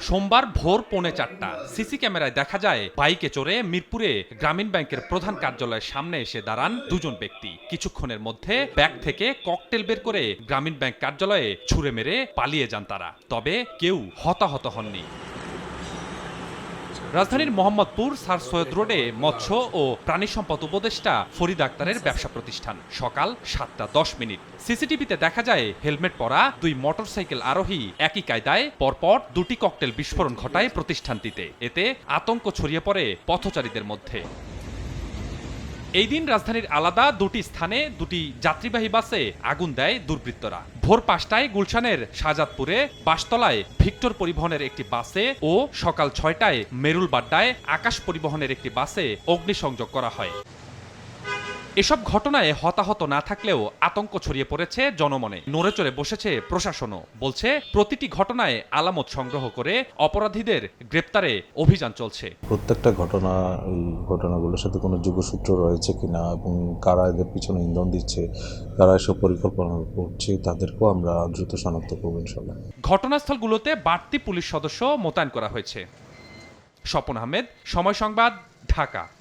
সোমবার ভোর পৌনে চারটা। সিসি ক্যামেরায় দেখা যায়, বাইকে চড়ে মিরপুরে গ্রামীণ ব্যাংকের প্রধান কার্যালয়ের সামনে এসে দাঁড়ান দুজন ব্যক্তি। কিছুক্ষণের মধ্যে ব্যাগ থেকে ককটেল বের করে গ্রামীণ ব্যাংক কার্যালয়ে ছুড়ে মেরে পালিয়ে যান তারা। তবে কেউ হতাহত হননি। রাজধানীর মোহাম্মদপুর, সার সৈয়দ রোডে মৎস্য ও প্রাণী সম্পদ উপদেষ্টা ফরিদ আক্তারের ব্যবসা প্রতিষ্ঠান। সকাল সাতটা দশ মিনিট। সিসিটিভিতে দেখা যায়, হেলমেট পরা দুই মোটরসাইকেল আরোহী একই কায়দায় পরপর দুটি ককটেল বিস্ফোরণ ঘটায় প্রতিষ্ঠানটিতে। এতে আতঙ্ক ছড়িয়ে পড়ে পথচারীদের মধ্যে। এই দিন রাজধানীর আলাদা দুটি স্থানে দুটি যাত্রীবাহী বাসে আগুন দেয় দুর্বৃত্তরা। ভোর পাঁচটায় গুলশানের শাহজাদপুরে বাসতলায় ভিক্টর পরিবহনের একটি বাসে ও সকাল ছয়টায় মেরুল বাড্ডায় আকাশ পরিবহনের একটি বাসে অগ্নিসংযোগ করা হয়। এসব ঘটনায় হতাহত না থাকলেও আতঙ্ক ছড়িয়ে পড়েছে জনমনে। নড়ে চড়ে বসেছে প্রশাসনও বলছে প্রতিটি ঘটনায় আলামত সংগ্রহ করে অপরাধীদের গ্রেপ্তারে অভিযান চলছে। প্রত্যেকটা ঘটনা এই ঘটনাগুলোর সাথে কোনো যোগসূত্র রয়েছে কিনা এবং কারা এদের পিছনে ইন্ধন দিচ্ছে কারা এসব পরিকল্পনা করছে তাদেরকেও আমরা দ্রুত শনাক্ত করব ইনশাল্লাহ ঘটনাস্থলগুলোতে বাড়তি পুলিশ সদস্য মোতায়েন করা হয়েছে। স্বপন আহমেদ সময় সংবাদ ঢাকা।